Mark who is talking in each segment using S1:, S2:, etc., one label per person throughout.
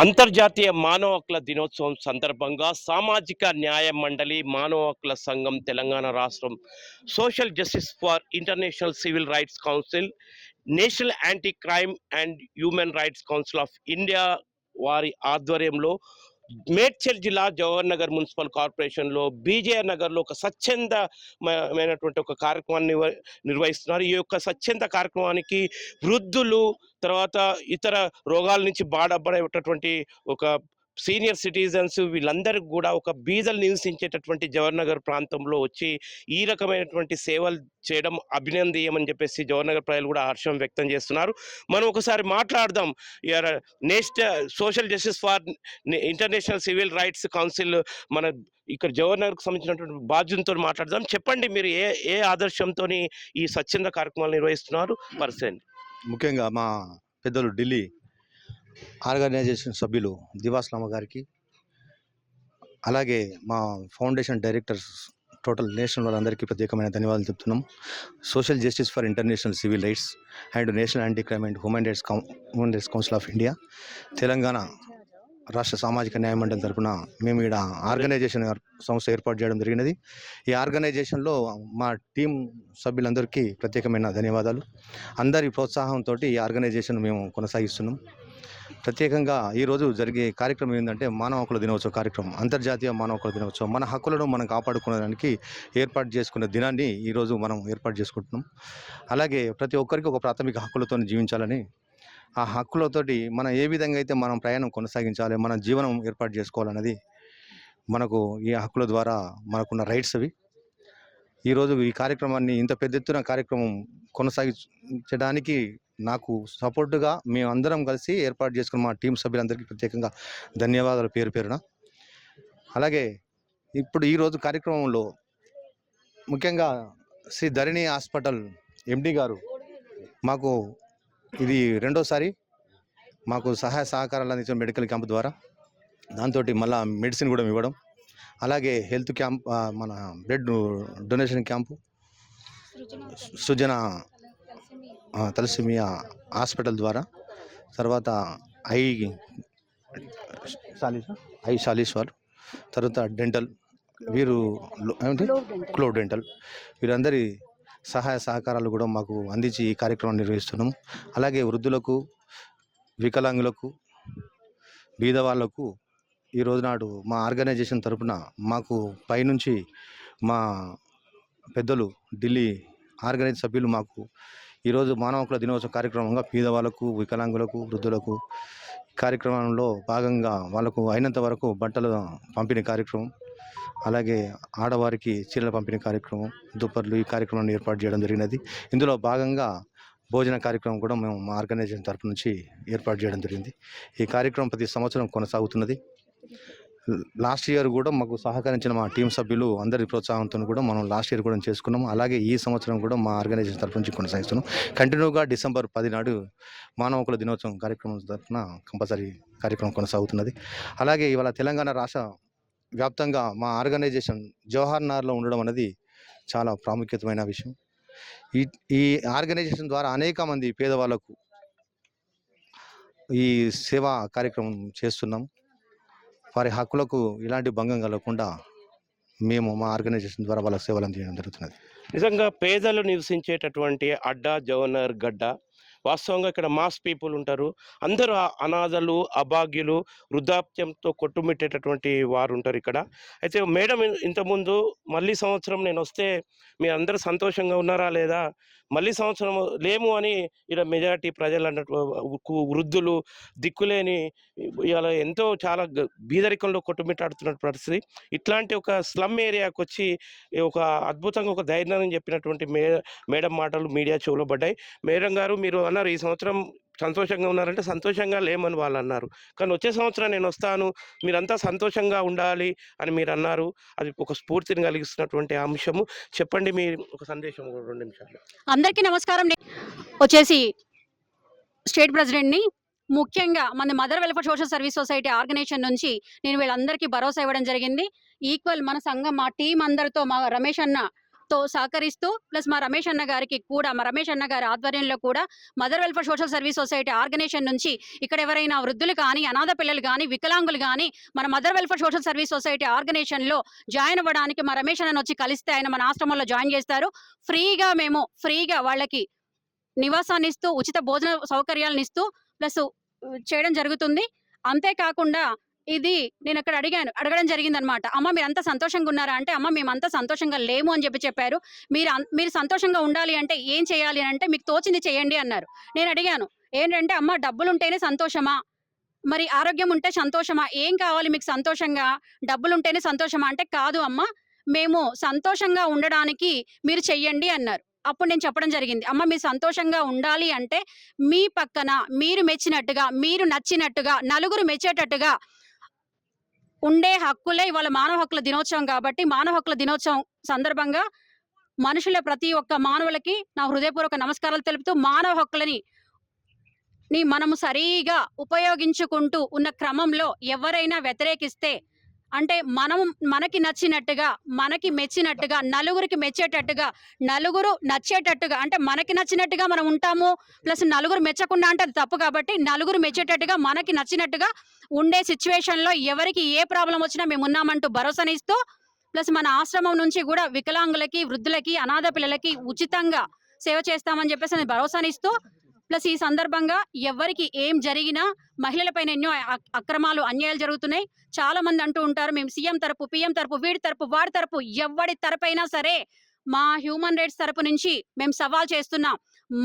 S1: అంతర్జాతీయ మానవ హక్కుల దినోత్సవం సందర్భంగా సామాజిక న్యాయ మండలి మానవ హక్కుల సంఘం తెలంగాణ రాష్ట్రం social justice for international civil rights council national anti crime and human rights council of India వారి ఆధ్వర్యంలో మేడ్చల్ జిల్లా జవహర్ నగర్ మున్సిపల్ కార్పొరేషన్లో బీజేఆర్ నగర్లో ఒక స్వచ్ఛందమైనటువంటి ఒక కార్యక్రమాన్ని నిర్వహిస్తున్నారు. ఈ యొక్క స్వచ్ఛంద కార్యక్రమానికి వృద్ధులు తర్వాత ఇతర రోగాల నుంచి బాధపడేటటువంటి ఒక సీనియర్ సిటిజన్స్ వీళ్ళందరికీ కూడా ఒక బీజలు నివసించేటటువంటి జవహర్నగర్ ప్రాంతంలో వచ్చి ఈ రకమైనటువంటి సేవలు చేయడం అభినందీయమని చెప్పేసి జవహర్నగర్ ప్రజలు కూడా హర్షం వ్యక్తం చేస్తున్నారు. మనం ఒకసారి మాట్లాడదాం. National social justice for international civil rights council మన ఇక్కడ జవహర్ సంబంధించినటువంటి బాధ్యులతో మాట్లాడదాం. చెప్పండి మీరు ఏ ఏ ఆదర్శంతో ఈ స్వచ్ఛంద కార్యక్రమాలు నిర్వహిస్తున్నారు? పర్సెంట్
S2: ముఖ్యంగా మా పెద్దలు ఢిల్లీ ఆర్గనైజేషన్ సభ్యులు దివాస్లామ గారికి అలాగే మా ఫౌండేషన్ డైరెక్టర్స్ టోటల్ నేషనల్ వాళ్ళందరికీ ప్రత్యేకమైన ధన్యవాదాలు చెప్తున్నాం. Social justice for international civil rights and national anti crime and human rights cow human rights council of India Telangana రాష్ట్ర సామాజిక న్యాయ మండలి తరపున మేము ఇక్కడ ఆర్గనైజేషన్ సంస్థ ఏర్పాటు చేయడం జరిగినది. ఈ ఆర్గనైజేషన్లో మా టీం సభ్యులందరికీ ప్రత్యేకమైన ధన్యవాదాలు. అందరి ప్రోత్సాహంతో ఈ ఆర్గనైజేషన్ మేము కొనసాగిస్తున్నాం. ప్రత్యేకంగా ఈరోజు జరిగే కార్యక్రమం ఏంటంటే మానవ హక్కుల దినోత్సవ కార్యక్రమం అంతర్జాతీయ మానవ హక్కుల దినోత్సవం. మన హక్కులను మనం కాపాడుకోవడానికి ఏర్పాటు చేసుకున్న దినాన్ని ఈరోజు మనం ఏర్పాటు చేసుకుంటున్నాం. అలాగే ప్రతి ఒక్కరికి ఒక ప్రాథమిక హక్కులతో జీవించాలని ఆ హక్కులతోటి మనం ఏ విధంగా అయితే మనం ప్రయాణం కొనసాగించాలి మన జీవనం ఏర్పాటు చేసుకోవాలన్నది మనకు ఈ హక్కుల ద్వారా మనకున్న రైట్స్ అవి. ఈరోజు ఈ కార్యక్రమాన్ని ఇంత పెద్ద ఎత్తున కార్యక్రమం కొనసాగించడానికి నాకు సపోర్టుగా మేము అందరం కలిసి ఏర్పాటు చేసుకున్న మా టీం సభ్యులందరికీ ప్రత్యేకంగా ధన్యవాదాలు పేరు పేరున. అలాగే ఇప్పుడు ఈరోజు కార్యక్రమంలో ముఖ్యంగా శ్రీ ధరణి హాస్పిటల్ ఎండి గారు మాకు ఇది రెండోసారి మాకు సహాయ సహకారాలు అందించిన మెడికల్ క్యాంప్ ద్వారా. దాంతో మళ్ళా మెడిసిన్ కూడా ఇవ్వడం. అలాగే హెల్త్ క్యాంప్ మన blood donation camp Srujana thalassemia hospital ద్వారా తర్వాత ఐ సాలీస్ ఐ సాలీశ్వర్ తర్వాత డెంటల్ వీరు ఏమిటి క్లో డెంటల్. వీరందరి సహాయ సహకారాలు కూడా మాకు అందించి ఈ కార్యక్రమం నిర్వహిస్తున్నాం. అలాగే వృద్ధులకు వికలాంగులకు బీదవాళ్ళకు ఈ రోజు నాడు మా ఆర్గనైజేషన్ తరపున మాకు పైనుంచి మా పెద్దలు ఢిల్లీ ఆర్గనైజ్ సభ్యులు మాకు ఈరోజు మానవ హక్కుల దినోత్సవ కార్యక్రమంగా పేదవాళ్ళకు వికలాంగులకు వృద్ధులకు కార్యక్రమంలో భాగంగా వాళ్ళకు అయినంత వరకు బట్టలు పంపిణీ కార్యక్రమం. అలాగే ఆడవారికి చీరల పంపిణీ కార్యక్రమం దుప్పర్లు ఈ కార్యక్రమాన్ని ఏర్పాటు చేయడం జరిగినది. ఇందులో భాగంగా భోజన కార్యక్రమం కూడా మేము మా ఆర్గనైజేషన్ తరపు నుంచి ఏర్పాటు చేయడం జరిగింది. ఈ కార్యక్రమం ప్రతి సంవత్సరం కొనసాగుతున్నది. లాస్ట్ ఇయర్ కూడా మాకు సహకరించిన మా టీం సభ్యులు అందరి ప్రోత్సాహంతో కూడా మనం లాస్ట్ ఇయర్ కూడా చేసుకున్నాం అలాగే ఈ సంవత్సరం కూడా మా ఆర్గనైజేషన్ తరపు నుంచి కొనసాగిస్తున్నాం. కంటిన్యూగా డిసెంబర్ పది నాడు మానవ హక్కుల దినోత్సవం కార్యక్రమం తరఫున కంపల్సరీ కార్యక్రమం కొనసాగుతున్నది. అలాగే ఇవాళ తెలంగాణ రాష్ట్ర వ్యాప్తంగా మా ఆర్గనైజేషన్ జవహర్ నగర్లో ఉండడం అనేది చాలా ప్రాముఖ్యతమైన విషయం. ఈ ఈ ఆర్గనైజేషన్ ద్వారా అనేక మంది పేదవాళ్ళకు ఈ సేవా కార్యక్రమం చేస్తున్నాం. వారి హక్కులకు ఇలాంటి భంగం కలగకుండా మేము మా ఆర్గనైజేషన్ ద్వారా వాళ్ళ సేవలు అందించడం జరుగుతున్నది.
S1: నిజంగా పేదలు నివసించేటటువంటి అడ్డా జవనర్ గడ్డ వాస్తవంగా ఇక్కడ మాస్ పీపుల్ ఉంటారు. అందరూ అనాథలు అభాగ్యులు వృద్ధాప్యంతో కొట్టుమిట్టేటటువంటి వారు ఉంటారు ఇక్కడ. అయితే మేడం ఇంతకుముందు మళ్ళీ సంవత్సరం నేను వస్తే మీరు అందరూ సంతోషంగా ఉన్నారా లేదా? మళ్ళీ సంవత్సరం లేము అని ఇలా మెజారిటీ ప్రజలు అన్నట్టు వృద్ధులు దిక్కులేని ఇలా ఎంతో చాలా బీదరికంలో కొట్టుమిట్టాడుతున్న పరిస్థితి. ఇట్లాంటి ఒక స్లమ్ ఏరియాకి వచ్చి ఒక అద్భుతంగా ఒక ధైర్యం చెప్పినటువంటి మే మేడం మాటలు మీడియా చెవులో పడ్డాయి. మేడం గారు మీరు అన్నారు. ఈ సంవత్సరం సంతోషంగా ఉన్నారంటే సంతోషంగా లేమని వాళ్ళు అన్నారు కానీ వచ్చే సంవత్సరం నేను వస్తాను మీరంతా సంతోషంగా ఉండాలి అని మీరు అన్నారు అది ఒక స్ఫూర్తిని కలిగిస్తున్నటువంటి అంశము. చెప్పండి మీ ఒక సందేశం రెండు నిమిషాలు.
S3: అందరికీ నమస్కారం. వచ్చేసి స్టేట్ ప్రెసిడెంట్ని ముఖ్యంగా మన mother welfare social service society organisation నుంచి నేను వీళ్ళందరికీ భరోసా ఇవ్వడం జరిగింది. ఈక్వల్ మన సంఘం మా టీం అందరితో మా రమేష్ అన్న తో సహకరిస్తూ ప్లస్ మా రమేష్ అన్న గారికి కూడా మా రమేష్ అన్న గారి ఆధ్వర్యంలో కూడా mother welfare social service society organisation నుంచి ఇక్కడ ఎవరైనా వృద్ధులు కానీ అనాథ పిల్లలు కానీ వికలాంగులు కానీ మన mother welfare social service society ఆర్గనైజేషన్లో జాయిన్ అవ్వడానికి మా రమేష్ అన్న వచ్చి కలిస్తే ఆయన మన ఆశ్రమంలో జాయిన్ చేస్తారు. ఫ్రీగా మేము ఫ్రీగా వాళ్ళకి నివాసాన్ని ఇస్తూ ఉచిత భోజన సౌకర్యాలను ఇస్తూ ప్లస్ చేయడం జరుగుతుంది. అంతేకాకుండా ఇది నేను అక్కడ అడిగాను. అడగడం జరిగిందనమాట. అమ్మ మీరు అంత సంతోషంగా ఉన్నారా అంటే అమ్మ మేమంతా సంతోషంగా లేము అని చెప్పి చెప్పారు. మీరు మీరు సంతోషంగా ఉండాలి అంటే ఏం చేయాలి? అని అంటే మీకు తోచింది చేయండి అన్నారు. నేను అడిగాను. ఏంటంటే అమ్మ డబ్బులు ఉంటేనే సంతోషమా? మరి ఆరోగ్యం ఉంటే సంతోషమా? ఏం కావాలి మీకు సంతోషంగా? డబ్బులు ఉంటేనే సంతోషమా? అంటే కాదు అమ్మ మేము సంతోషంగా ఉండడానికి మీరు చెయ్యండి అన్నారు. అప్పుడు నేను చెప్పడం జరిగింది. అమ్మ మీరు సంతోషంగా ఉండాలి అంటే మీ పక్కన మీరు మెచ్చినట్టుగా మీరు నచ్చినట్టుగా నలుగురు మెచ్చేటట్టుగా ఉండే హక్కులే ఇవాళ మానవ హక్కుల దినోత్సవం కాబట్టి మానవ హక్కుల దినోత్సవం సందర్భంగా మనుషుల ప్రతి ఒక్క మానవులకి నా హృదయపూర్వక నమస్కారాలు తెలుపుతూ మానవ హక్కులని ని మనము సరిగా ఉపయోగించుకుంటూ ఉన్న క్రమంలో ఎవరైనా వ్యతిరేకిస్తే అంటే మనం మనకి నచ్చినట్టుగా మనకి మెచ్చినట్టుగా నలుగురికి మెచ్చేటట్టుగా నలుగురు నచ్చేటట్టుగా అంటే మనకి నచ్చినట్టుగా మనం ఉంటాము ప్లస్ నలుగురు మెచ్చకుండా అంటే అది తప్పు కాబట్టి నలుగురు మెచ్చేటట్టుగా మనకి నచ్చినట్టుగా ఉండే సిచ్యువేషన్లో ఎవరికి ఏ ప్రాబ్లం వచ్చినా మేము ఉన్నామంటూ భరోసానిస్తూ ప్లస్ మన ఆశ్రమం నుంచి కూడా వికలాంగులకి వృద్ధులకి అనాథ పిల్లలకి ఉచితంగా సేవ చేస్తామని చెప్పేసి నేను భరోసానిస్తూ ప్లస్ ఈ సందర్భంగా ఎవరికి ఏం జరిగినా మహిళలపైన ఎన్నో అక్రమాలు అన్యాయాలు జరుగుతున్నాయి. చాలా మంది అంటూ ఉంటారు మేము సీఎం తరపు పిఎం తరపు వీడి తరపు వాడి తరపు ఎవడి తరపైనా సరే మా హ్యూమన్ రైట్స్ తరపు నుంచి మేము సవాల్ చేస్తున్నాం.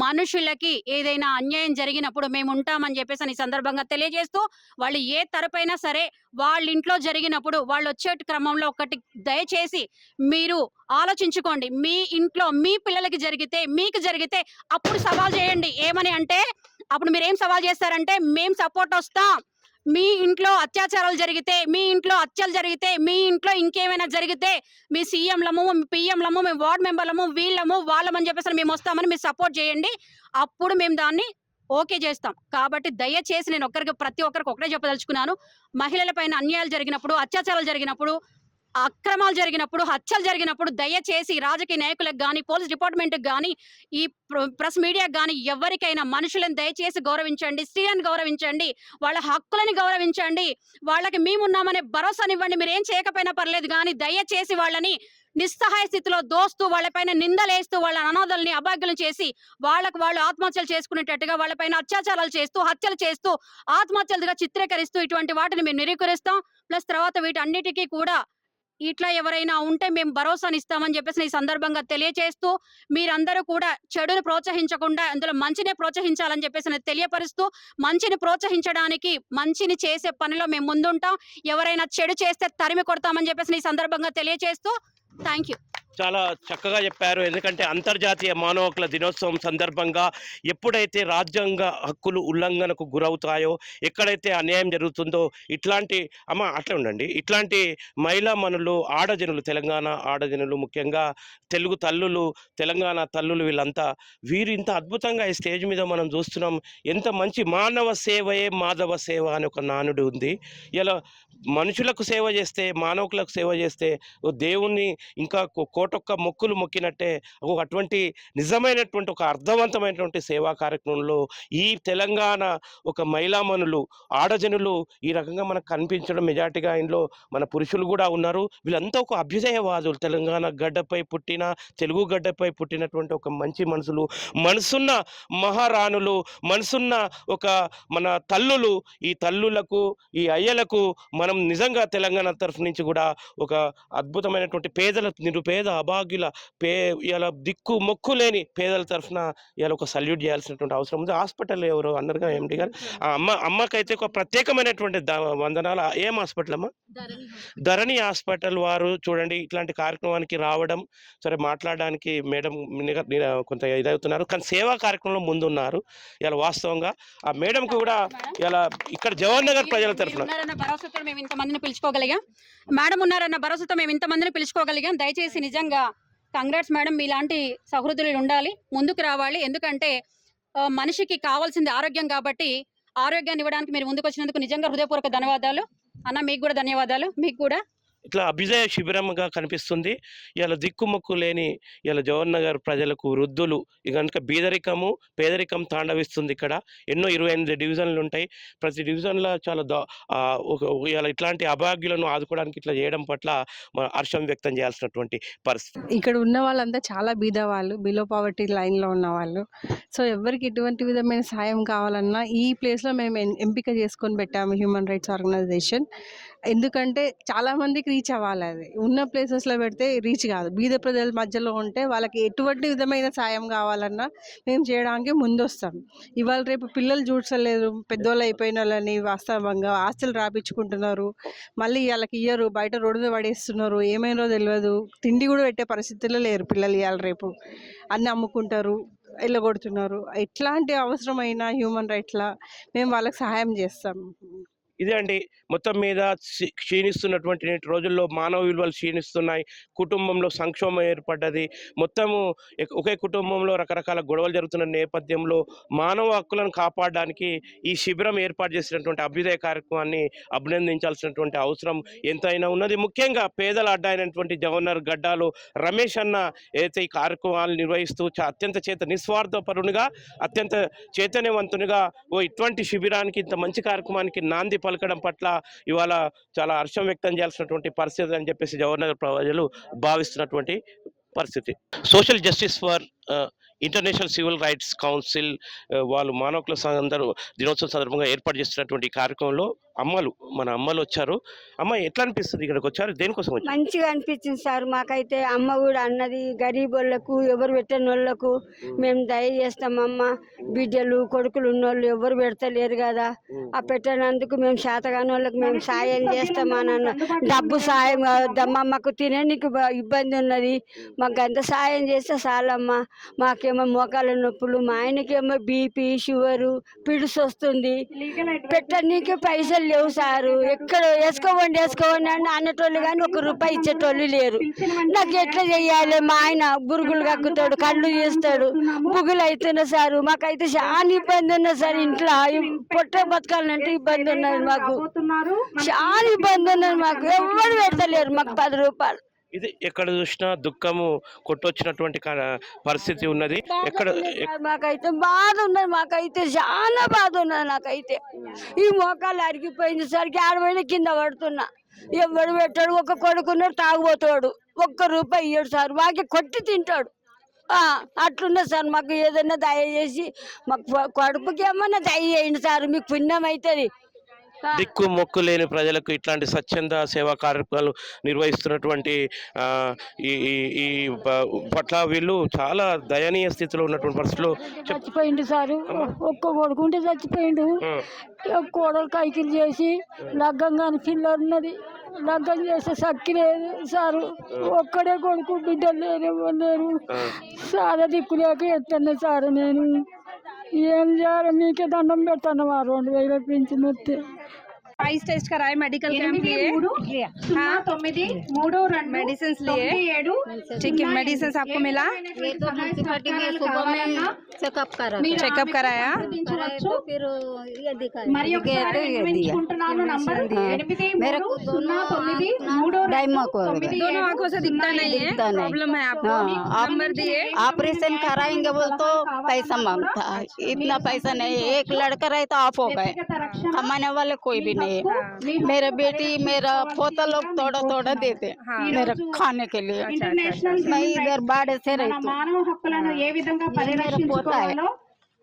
S3: మనుషులకి ఏదైనా అన్యాయం జరిగినప్పుడు మేము ఉంటామని చెప్పేసి అని ఈ సందర్భంగా తెలియజేస్తూ వాళ్ళు ఏ తరపైనా సరే వాళ్ళ ఇంట్లో జరిగినప్పుడు వాళ్ళు వచ్చే క్రమంలో ఒకటి దయచేసి మీరు ఆలోచించుకోండి. మీ ఇంట్లో మీ పిల్లలకి జరిగితే మీకు జరిగితే అప్పుడు సవాల్ చేయండి. ఏమని అంటే అప్పుడు మీరు ఏం సవాల్ చేస్తారంటే మేము సపోర్ట్ వస్తాం. మీ ఇంట్లో అత్యాచారాలు జరిగితే మీ ఇంట్లో హత్యలు జరిగితే మీ ఇంట్లో ఇంకేమైనా జరిగితే మీ సీఎంలము మీ పిఎంలము మీ వార్డ్ మెంబర్లము వీళ్ళము వాళ్ళమని చెప్పేసి మేము వస్తామని మీరు సపోర్ట్ చేయండి. అప్పుడు మేము దాన్ని ఓకే చేస్తాం. కాబట్టి దయచేసి నేను ఒక్కరికి ప్రతి ఒక్కరికి ఒకటే చెప్పదలుచుకున్నాను. మహిళలపైన అన్యాయాలు జరిగినప్పుడు అత్యాచారాలు జరిగినప్పుడు అక్రమాలు జరిగినప్పుడు హత్యలు జరిగినప్పుడు దయచేసి రాజకీయ నాయకులకు కానీ పోలీస్ డిపార్ట్మెంట్కి కానీ ఈ ప్రెస్ మీడియాకి కానీ ఎవరికైనా మనుషులను దయచేసి గౌరవించండి స్త్రీలను గౌరవించండి వాళ్ళ హక్కులని గౌరవించండి వాళ్ళకి మేమున్నామనే భరోసానివ్వండి మీరు ఏం చేయకపోయినా పర్లేదు కానీ దయచేసి వాళ్ళని నిస్సహాయ స్థితిలో దోస్తూ వాళ్ళపైన నిందలేస్తూ వాళ్ళ అనాథల్ని అభాగ్యులను చేసి వాళ్ళకు వాళ్ళు ఆత్మహత్యలు చేసుకునేటట్టుగా వాళ్ళపైన అత్యాచారాలు చేస్తూ హత్యలు చేస్తూ ఆత్మహత్యలుగా చిత్రీకరిస్తూ ఇటువంటి వాటిని మేము నిరీకరిస్తాం ప్లస్ తర్వాత వీటన్నిటికీ కూడా ఇట్లా ఎవరైనా ఉంటే మేము భరోసానిస్తామని చెప్పేసి ఈ సందర్భంగా తెలియజేస్తూ మీరందరూ కూడా చెడును ప్రోత్సహించకుండా అందులో మంచినే ప్రోత్సహించాలని చెప్పేసి తెలియపరుస్తూ మంచిని ప్రోత్సహించడానికి మంచిని చేసే పనిలో మేము ముందుంటాం. ఎవరైనా చెడు చేస్తే తరిమి కొడతామని చెప్పేసి ఈ సందర్భంగా తెలియజేస్తూ థ్యాంక్ యూ
S1: చాలా చక్కగా చెప్పారు. ఎందుకంటే అంతర్జాతీయ మానవ హక్కుల దినోత్సవం సందర్భంగా ఎప్పుడైతే రాజ్యాంగ హక్కులు ఉల్లంఘనకు గురవుతాయో ఎక్కడైతే అన్యాయం జరుగుతుందో ఇట్లాంటి అమ్మ అట్లా ఉండండి. ఇట్లాంటి మహిళా మనులు ఆడజనులు తెలంగాణ ఆడజనులు ముఖ్యంగా తెలుగు తల్లులు తెలంగాణ తల్లులు వీళ్ళంతా వీరు ఇంత అద్భుతంగా ఈ స్టేజ్ మీద మనం చూస్తున్నాం. ఎంత మంచి మానవ సేవయే మాధవ సేవ అని ఒక నానుడు ఉంది. ఇలా మనుషులకు సేవ చేస్తే మానవులకు సేవ చేస్తే ఓ దేవుణ్ణి ఇంకా కో- మొక్కులు మొక్కినట్టే ఒక అటువంటి నిజమైనటువంటి ఒక అర్థవంతమైనటువంటి సేవా కార్యక్రమంలో ఈ తెలంగాణ ఒక మహిళామణులు ఆడజనులు ఈ రకంగా మనకు కనిపించడం మెజార్టీగా ఆయనలో మన పురుషులు కూడా ఉన్నారు. వీళ్ళంతా ఒక అభ్యుదయవాదులు. తెలంగాణ గడ్డపై పుట్టిన తెలుగు గడ్డపై పుట్టినటువంటి ఒక మంచి మనసులు మనసున్న మహారాణులు మనసున్న ఒక మన తల్లులు. ఈ తల్లులకు ఈ అయ్యలకు మనం నిజంగా తెలంగాణ తరఫు నుంచి కూడా ఒక అద్భుతమైనటువంటి పేదల నిరుపేద అభాగ్యుల పే ఇలా దిక్కు మొక్కు లేని పేదల తరఫున ఇలా ఒక సల్యూట్ చేయాల్సినటువంటి అవసరం ఉంది. హాస్పిటల్ ఎవరు అన్నారుగా ఎండి గారు ఆ అమ్మ అమ్మకైతే ఒక ప్రత్యేకమైనటువంటి వందనాలు. ఏం హాస్పిటల్ అమ్మ? ధరణి హాస్పిటల్. వారు చూడండి ఇట్లాంటి కార్యక్రమానికి రావడం సరే మాట్లాడడానికి మేడం కొంత ఇదవుతున్నారు. కానీ సేవా కార్యక్రమంలో ముందున్నారు. ఇలా వాస్తవంగా ఆ మేడంకి కూడా ఇలా ఇక్కడ జవహర్ నగర్ ప్రజల తరఫున
S3: భరోసాతో మేము ఇంతమందిని పిలుచుకోగలిగాం. మేడం ఉన్నారన్న భరోసాతో మేము ఇంతమందిని పిలుచుకోగలిగాం. దయచేసి నిజంగా కంగ్రాట్స్ మేడం మీలాంటి సహృదులు ఉండాలి ముందుకు రావాలి. ఎందుకంటే మనిషికి కావాల్సింది ఆరోగ్యం కాబట్టి ఆరోగ్యాన్ని ఇవ్వడానికి మీరు ముందుకు వచ్చినందుకు నిజంగా హృదయపూర్వక ధన్యవాదాలు. అన్న మీకు కూడా ధన్యవాదాలు. మీకు కూడా
S1: ఇట్లా అభ్యుదయ శిబిరంగా కనిపిస్తుంది. ఇలా దిక్కుమక్కు లేని ఇలా జవహర్ ప్రజలకు వృద్ధులు ఇక కనుక బీదరికము పేదరికం తాండవిస్తుంది ఇక్కడ. ఎన్నో ఇరవై ఎనిమిది డివిజన్లు ఉంటాయి. ప్రతి డివిజన్లో చాలా దా ఇలా ఇట్లాంటి అభాగ్యులను ఆదుకోవడానికి ఇట్లా చేయడం పట్ల హర్షం వ్యక్తం చేయాల్సినటువంటి పరిస్థితి.
S4: ఇక్కడ ఉన్న వాళ్ళంతా చాలా బీద వాళ్ళు బిలో పావర్టీ లైన్లో ఉన్న వాళ్ళు. సో ఎవరికి ఎటువంటి విధమైన సాయం కావాలన్నా ఈ ప్లేస్లో మేము ఎంపిక చేసుకొని పెట్టాము హ్యూమన్ రైట్స్ ఆర్గనైజేషన్ ఎందుకంటే చాలా మందికి రీచ్ అవ్వాలి అది. ఉన్న ప్లేసెస్లో పెడితే రీచ్ కాదు. బీద ప్రజల మధ్యలో ఉంటే వాళ్ళకి ఎటువంటి విధమైన సాయం కావాలన్నా మేము చేయడానికి ముందు వస్తాం ఇవాళ రేపు పిల్లలు చూడలేదు పెద్దోళ్ళు అయిపోయిన వాళ్ళని వాస్తవంగా ఆస్తులు రాపించుకుంటున్నారు. మళ్ళీ వాళ్ళకి ఇయ్యరు. బయట రోడ్డు పడేస్తున్నారు. ఏమైందో తెలియదు తిండి కూడా పెట్టే పరిస్థితుల్లో లేరు పిల్లలు ఇవాళ రేపు. అన్నీ అమ్ముకుంటారు. వెళ్ళగొడుతున్నారు ఎట్లాంటి అవసరమైన హ్యూమన్ రైట్ల మేము వాళ్ళకి సహాయం చేస్తాం.
S1: ఇదే అండి. మొత్తం మీద క్షీణిస్తున్నటువంటి నేటి రోజుల్లో మానవ విలువలు క్షీణిస్తున్నాయి. కుటుంబంలో సంక్షోభం ఏర్పడ్డది. మొత్తము ఒకే కుటుంబంలో రకరకాల గొడవలు జరుగుతున్న నేపథ్యంలో మానవ హక్కులను కాపాడడానికి ఈ శిబిరం ఏర్పాటు చేసినటువంటి అభ్యుదయ కార్యక్రమాన్ని అభినందించాల్సినటువంటి అవసరం ఎంతైనా ఉన్నది. ముఖ్యంగా పేదల అడ్డాయినటువంటి గవర్నర్ గడ్డాలు రమేష్ అన్న ఏదైతే ఈ కార్యక్రమాలు నిర్వహిస్తూ చా- అత్యంత చేత నిస్వార్థపరునిగా అత్యంత చైతన్యవంతునిగా ఓ ఇటువంటి శిబిరానికి ఇంత మంచి కార్యక్రమానికి నాంది పలకడం పట్ల ఇవాళ చాలా హర్షం వ్యక్తం చేయాల్సినటువంటి పరిస్థితి అని చెప్పేసి జవహర్ నగర్ ప్రజలు భావిస్తున్నటువంటి పరిస్థితి. Social justice for international civil rights council వాళ్ళు మానవ హక్కుల సంఘం అందరూ దినోత్సవం సందర్భంగా ఏర్పాటు చేస్తున్నటువంటి కార్యక్రమంలో అమ్మలు మన అమ్మలు వచ్చారు. అమ్మ ఎట్లా అనిపిస్తుంది ఇక్కడికి వచ్చారు? దేనికోసం వచ్చారు?
S5: మంచిగా అనిపించింది సార్. మాకైతే అమ్మ కూడా అన్నది గరీబ్ వాళ్ళకు ఎవరు పెట్టని వాళ్ళకు మేము దయ చేస్తాం అమ్మ బిడ్డలు కొడుకులు ఉన్నోళ్ళు ఎవరు పెడతలేరు కదా. ఆ పెట్టినందుకు మేము శాతగాని వాళ్ళకి మేము సాయం చేస్తామని అన్న డబ్బు సాయం కావద్దమ్మా. మాకు తినడానికి ఇబ్బంది ఉన్నది. మాకు అంత సాయం చేస్తే చాలమ్మా. మాకేమో మోకాళ్ళ నొప్పులు మా ఆయనకేమో బీపీ షుగరు పిడుసు వస్తుంది. పెట్టనీకి పైసలు లేవు సారు. ఎక్కడ వేసుకోవండి వేసుకోవండి అని అన్నటోళ్ళు కానీ ఒక రూపాయి ఇచ్చేటోళ్ళు లేరు. నాకు ఎట్లా చెయ్యాలి? మా ఆయన బురుగులు కక్కుతాడు కళ్ళు చేస్తాడు. బుగులు అవుతున్నా సారు. మాకైతే చాలా ఇబ్బంది ఉన్నది సార్ ఇంట్లో. పొట్ట బతకాలంటే ఇబ్బంది ఉన్నది మాకు. చాలా ఇబ్బంది ఉన్నది మాకు. ఎవరు పెడతలేరు మాకు పది రూపాయలు.
S1: ఇది ఎక్కడ చూసినా దుఃఖము కొట్టొచ్చినటువంటి పరిస్థితి ఉన్నది. ఎక్కడ ఎక్-
S5: మాకైతే బాధ ఉన్నది మాకైతే చాలా బాధ ఉన్నది నాకైతే. ఈ మోకాలు అరిగిపోయింది సరికి ఆడపోయిన కింద పడుతున్నా. ఎవడు పెట్టాడు? ఒక కొడుకున్నాడు తాగుపోతాడు ఒక్క రూపాయి ఇయ్యడు సార్ మాకే కొట్టి తింటాడు. ఆ, అట్లున్నది సార్ మాకు ఏదైనా దయచేసి మాకు కొడుకుకి ఏమన్నా దయ చేయండి సార్ మీకు పుణ్యం అవుతుంది
S1: దిక్కు మొక్కు లేని ప్రజలకు ఇట్లాంటి స్వచ్ఛంద సేవా కార్యక్రమాలు నిర్వహిస్తున్నటువంటి ఈ ఈ- పట్ల వీళ్ళు చాలా దయనీయ స్థితిలో ఉన్నటువంటి పరిస్థితుల్లో చెప్
S6: చచ్చిపోయిండు సారు. ఒక్క కొడుకుంటే చచ్చిపోయిండు. కోడలు కైకిలు చేసి లగ్గం కాని పిల్ల ఉన్నది. లగ్గం చేస్తే సక్కి లేదు సారు ఒక్కడే కొడుకు బిడ్డలు లేరు. సాదా దిక్కు లేక ఎత్తన్నా సారు నేను. ఏం చేయాలి? మీకే దండం పెడతాను ఆ రెండు వేల పింఛన్ వస్తే
S4: आइस टेस्ट कराए मेडिकल कैंप लिए हाँ मेडिसिन लिए ठीक है मेडिसिन आपको मिला
S3: ये तो म्यूनसिपालिटी में सुबह में चेकअप करा
S4: चेकअप कराया
S3: कराए तो फिर ये दिखाया ये तो ये दिया मेरे को दोनों डायमा को
S4: दोनों आंखों से दिखता नहीं है
S3: दिखता नहीं।
S4: प्रॉब्लम है आपको
S3: हाँ,
S4: नंबर दिए
S3: ऑपरेशन कराएंगे बोल तो पैसा मांगता है इतना पैसा नहीं है एक लड़का रहता ऑफ हो गए कमाने वाले कोई भी नहीं नहीं है मेरे बेटी मेरा पोता लोग थोड़ा थोड़ा देते मेरे खाने के लिए। मैं इधर बाढ़ से रहती हाँ।
S7: मेरा पोता है।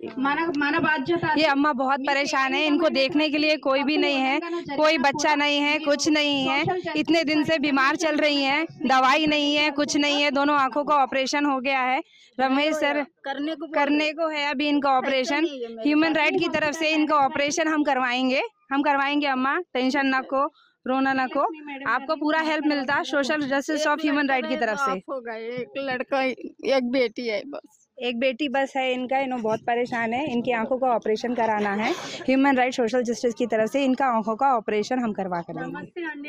S7: माना माना बात
S4: ये अम्मा बहुत परेशान है इनको देखने के लिए कोई भी नहीं है कोई बच्चा नहीं है कुछ नहीं है इतने दिन से बीमार चल रही है दवाई नहीं है कुछ नहीं है दोनों आँखों का ऑपरेशन हो गया है। रमेश सर
S3: करने को
S4: करने को है अभी इनका ऑपरेशन ह्यूमन राइट की तरफ़ से इनका ऑपरेशन हम करवाएँगे हम करवाएँगे अम्मा टेंशन न को रोना ना को आपको पूरा हेल्प मिलता social justice of human right की तो तरफ़ से।
S3: तो एक लड़का एक बेटी है बस।
S4: एक बेटी बस है, इनका, इन्हों बहुत परेशान है। इनकी आँखों का ऑपरेशन कराना है। ह्यूमन राइट सोशल जस्टिस की तरफ़ से इनका आँखों का ऑपरेशन हम करवा कर देंगे